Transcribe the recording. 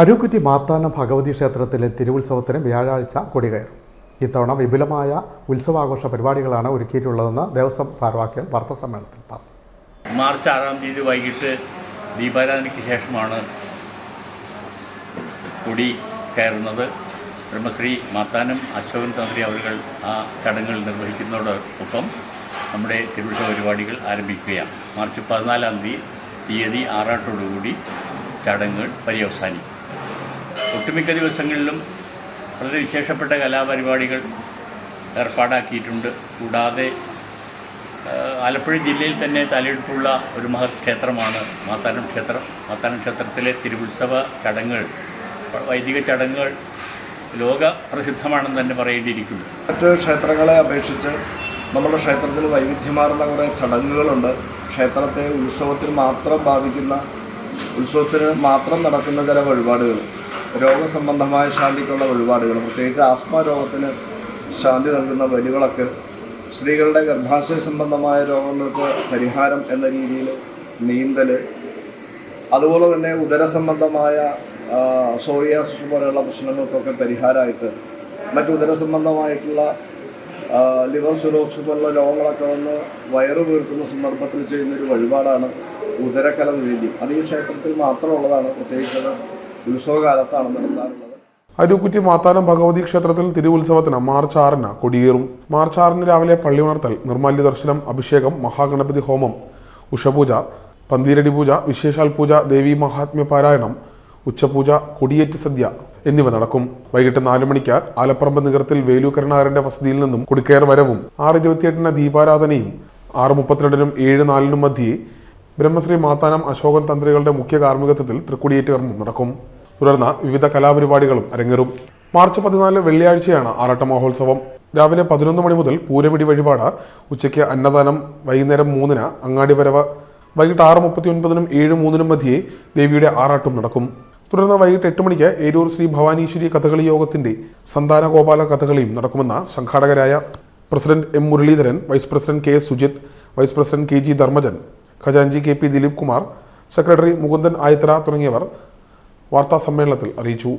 അരുക്കുറ്റി മാത്താനം ഭഗവതി ക്ഷേത്രത്തിലെ തിരുവുത്സവത്തിന് വ്യാഴാഴ്ച കൊടികയറും. ഇത്തവണ വിപുലമായ ഉത്സവാഘോഷ പരിപാടികളാണ് ഒരുക്കിയിട്ടുള്ളതെന്ന് ദേവസ്വം ഭാരവാഹികൾ വാർത്താ സമ്മേളനത്തിൽ പറഞ്ഞു. മാർച്ച് ആറാം തീയതി വൈകിട്ട് ദീപാരാധനയ്ക്ക് ശേഷമാണ് കൊടി കയറുന്നത്. ബ്രഹ്മശ്രീ മാത്താനം അശോകൻ തന്ത്രി അവരുകൾ ആ ചടങ്ങുകൾ നിർവഹിക്കുന്നതോടൊപ്പം നമ്മുടെ തിരുവുത്സവ പരിപാടികൾ ആരംഭിക്കുകയാണ്. മാർച്ച് പതിനാലാം തീയതി തീയതി ആറാട്ടോടുകൂടി ചടങ്ങുകൾ പര്യവസാനിക്കും. ഒട്ടുമിക്ക ദിവസങ്ങളിലും വളരെ വിശേഷപ്പെട്ട കലാപരിപാടികൾ ഏർപ്പാടാക്കിയിട്ടുണ്ട്. കൂടാതെ ആലപ്പുഴ ജില്ലയിൽ തന്നെ തലയെടുപ്പുള്ള ഒരു മഹത് ക്ഷേത്രമാണ് മാത്താനം ക്ഷേത്രം. മാത്താനം ക്ഷേത്രത്തിലെ തിരുവുത്സവ ചടങ്ങുകൾ വൈദിക ചടങ്ങുകൾ ലോക പ്രസിദ്ധമാണെന്ന് തന്നെ പറയേണ്ടിയിരിക്കുന്നു. മറ്റ് ക്ഷേത്രങ്ങളെ അപേക്ഷിച്ച് നമ്മുടെ ക്ഷേത്രത്തിൽ വൈവിധ്യമാർന്ന കുറേ ചടങ്ങുകളുണ്ട്. ക്ഷേത്രത്തെ ഉത്സവത്തിന് മാത്രം ബാധിക്കുന്ന ഉത്സവത്തിന് മാത്രം നടക്കുന്ന ചില വഴിപാടുകൾ. രോഗസംബന്ധമായ ശാന്തിക്കുള്ള വഴിപാടുകൾ പ്രത്യേകിച്ച് ആസ്മ രോഗത്തിന് ശാന്തി നൽകുന്ന വരികളൊക്കെ സ്ത്രീകളുടെ ഗർഭാശയ സംബന്ധമായ രോഗങ്ങൾക്ക് പരിഹാരം എന്ന രീതിയിൽ നീന്തൽ അതുപോലെ തന്നെ ഉദരസംബന്ധമായ സോറിയാസിസ് പോലെയുള്ള പ്രശ്നങ്ങൾക്കൊക്കെ പരിഹാരമായിട്ട് മറ്റു ഉദരസംബന്ധമായിട്ടുള്ള സംബന്ധമായിട്ടുള്ള ലിവർ സിറോസിസ് പോലുള്ള രോഗങ്ങളൊക്കെ വന്ന് വയറ് വീർക്കുന്ന സന്ദർഭത്തിൽ ചെയ്യുന്നൊരു വഴിപാടാണ് ഉദരക്കല നിവേദ്യം. അത് ഈ ക്ഷേത്രത്തിൽ മാത്രമുള്ളതാണ് പ്രത്യേകിച്ച് അത് ഉത്സവകാലത്താണ് നടത്താറുള്ളത് അരുക്കുറ്റി മാത്താനം ഭഗവതി ക്ഷേത്രത്തിൽ തിരുവുത്സവത്തിന് മാർച്ച് ആറിന് കൊടിയേറും. മാർച്ച് ആറിന് രാവിലെ പള്ളി ഉണർത്തൽ നിർമാല്യ ദർശനം അഭിഷേകം മഹാഗണപതി ഹോമം ഉഷപൂജ പന്തീരടി പൂജ വിശേഷാൽ പൂജ ദേവി മഹാത്മ്യ പാരായണം ഉച്ചപൂജ കൊടിയേറ്റ് സദ്യ എന്നിവ നടക്കും. വൈകിട്ട് നാല് മണിക്ക് ആലപ്പറമ്പ് നഗരത്തിൽ വേലു കരുണാകരന്റെ വസതിയിൽ നിന്നും കുടിക്കയർ വരവും ആറ് ഇരുപത്തിയെട്ടിന് ദീപാരാധനയും ആറ് മുപ്പത്തിരണ്ടിനും ഏഴ് നാലിനും മധ്യേ ബ്രഹ്മശ്രീ മാത്താനം അശോകൻ തന്ത്രികളുടെ മുഖ്യ കാർമ്മികത്വത്തിൽ തൃക്കൊടിയേറ്റ് കർമ്മം നടക്കും. തുടർന്ന് വിവിധ കലാപരിപാടികളും അരങ്ങേറും. മാർച്ച് പതിനാല് വെള്ളിയാഴ്ചയാണ് ആറാട്ട മഹോത്സവം. രാവിലെ പതിനൊന്ന് മണി മുതൽ പൂരമിടി വഴിപാട് ഉച്ചയ്ക്ക് അന്നദാനം വൈകുന്നേരം മൂന്നിന് അങ്ങാടി വരവ് വൈകിട്ട് ആറ് മുപ്പത്തി ഒൻപതിനും ഏഴ് മൂന്നിനും മധ്യേ ദേവിയുടെ ആറാട്ടും നടക്കും. തുടർന്ന് വൈകിട്ട് എട്ട് മണിക്ക് ഏരൂർ ശ്രീ ഭവാനീശ്വരി കഥകളി യോഗത്തിന്റെ സന്താന ഗോപാല കഥകളിയും നടക്കുമെന്ന് സംഘാടകരായ president M Muraleedharan vice president K Sujith vice president K G Dharmajan ഖജാൻജി K P Dileep Kumar secretary Mukundan ആയത്ര തുടങ്ങിയവർ വാർത്താ സമ്മേളനത്തിൽ അറിയിച്ചു.